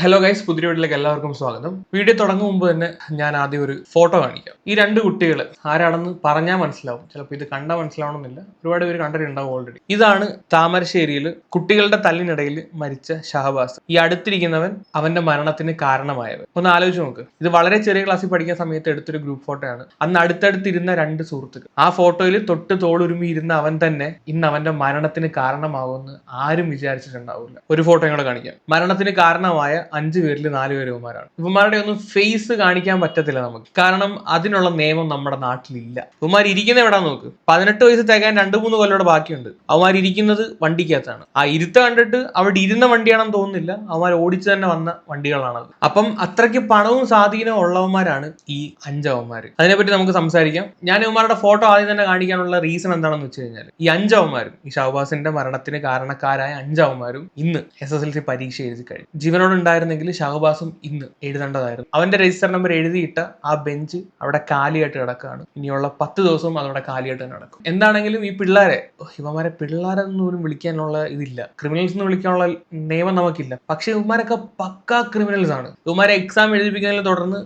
Hello guys പുതിയ വീട്ടിലേക്ക് എല്ലാവർക്കും സ്വാഗതം. വീഡിയോ തുടങ്ങും മുമ്പ് തന്നെ ഞാൻ ആദ്യം ഒരു ഫോട്ടോ കാണിക്കാം. ഈ രണ്ട് കുട്ടികൾ ആരാണെന്ന് പറഞ്ഞാൽ മനസ്സിലാവും. ചിലപ്പോൾ ഇത് കണ്ടാൽ മനസ്സിലാവണമെന്നില്ല. ഒരുപാട് പേര് കണ്ടിട്ടുണ്ടാവും ഓൾറെഡി ഇതാണ് താമരശ്ശേരിയിൽ കുട്ടികളുടെ തല്ലിനിടയിൽ മരിച്ച ഷഹബാസ്. ഈ അടുത്തിരിക്കുന്നവൻ അവന്റെ മരണത്തിന് കാരണമായവൻ. ഒന്ന് ആലോചിച്ച് നോക്ക്. ഇത് വളരെ ചെറിയ ക്ലാസ്സിൽ പഠിക്കുന്ന സമയത്ത് എടുത്തൊരു ഗ്രൂപ്പ് ഫോട്ടോയാണ് അന്ന് അടുത്തടുത്തിരുന്ന രണ്ട് സുഹൃത്തുക്കൾ. ആ ഫോട്ടോയിൽ തൊട്ട് തോളുരുമി ഇരുന്ന അവൻ തന്നെ ഇന്ന് അവന്റെ മരണത്തിന് കാരണമാകുമെന്ന് ആരും വിചാരിച്ചിട്ടുണ്ടാവില്ല. ഒരു ഫോട്ടോ ഇങ്ങോട്ട് കാണിക്കാം. മരണത്തിന് കാരണമായ അഞ്ചു പേരിൽ നാല് പേര് ഇവന്മാരാണ്. ഇവന്മാരുടെ ഒന്നും ഫേസ് കാണിക്കാൻ പറ്റത്തില്ല നമുക്ക്. കാരണം അതിനുള്ള നിയമം നമ്മുടെ നാട്ടിലില്ല. ഇവന്മാർ ഇരിക്കുന്ന എവിടെ നോക്ക്? പതിനെട്ട് വയസ്സ് തികയാൻ രണ്ട് മൂന്ന് കൊല്ലോടെ ബാക്കിയുണ്ട്. അവന്മാർ ഇരിക്കുന്നത് വണ്ടിക്കകത്താണ്. ആ ഇരുത്ത കണ്ടിട്ട് അവിടെ ഇരുന്ന വണ്ടിയാണെന്ന് തോന്നുന്നില്ല. അവന്മാർ ഓടിച്ചു തന്നെ വന്ന വണ്ടികളാണത് അപ്പം അത്രയ്ക്ക് പണവും സ്വാധീനവും ഉള്ളവന്മാരാണ് ഈ അഞ്ചവന്മാർ അതിനെപ്പറ്റി നമുക്ക് സംസാരിക്കാം. ഞാൻ ഇവന്മാരുടെ ഫോട്ടോ ആദ്യം തന്നെ കാണിക്കാനുള്ള റീസൺ എന്താണെന്ന് വെച്ച് കഴിഞ്ഞാൽ ഈ അഞ്ചവന്മാരും ഈ ഷഹബാസിന്റെ മരണത്തിന് കാരണക്കാരായ അഞ്ചവന്മാരും ഇന്ന് എസ് എസ് എൽ സി പരീക്ഷ എഴുതി കഴിഞ്ഞു. ജീവനോട് ഉണ്ടായിരുന്നെങ്കിൽ ഷഹബാസും ഇന്ന് എഴുതേണ്ടതായിരുന്നു. അവന്റെ രജിസ്റ്റർ നമ്പർ എഴുതിയിട്ട ആ ബെഞ്ച് അവിടെ കാലിയായിട്ട് കിടക്കുകയാണ്. ഇനിയുള്ള പത്ത് ദിവസവും അതവിടെ കാലിയായിട്ട് തന്നെ എന്താണെങ്കിലും ഈ പിള്ളേരെ ഇവന്മാരെ പിള്ളേരെന്ന് പോലും വിളിക്കാനുള്ള ഇതില്ല. ക്രിമിനൽസ് എന്ന് വിളിക്കാനുള്ള നിയമം നമുക്കില്ല. പക്ഷെ ഇവന്മാരൊക്കെ പക്കാ ക്രിമിനൽസ് ആണ്. ഇവന്മാരെ എക്സാം എഴുതിപ്പിക്കുന്നതിനെ തുടർന്ന്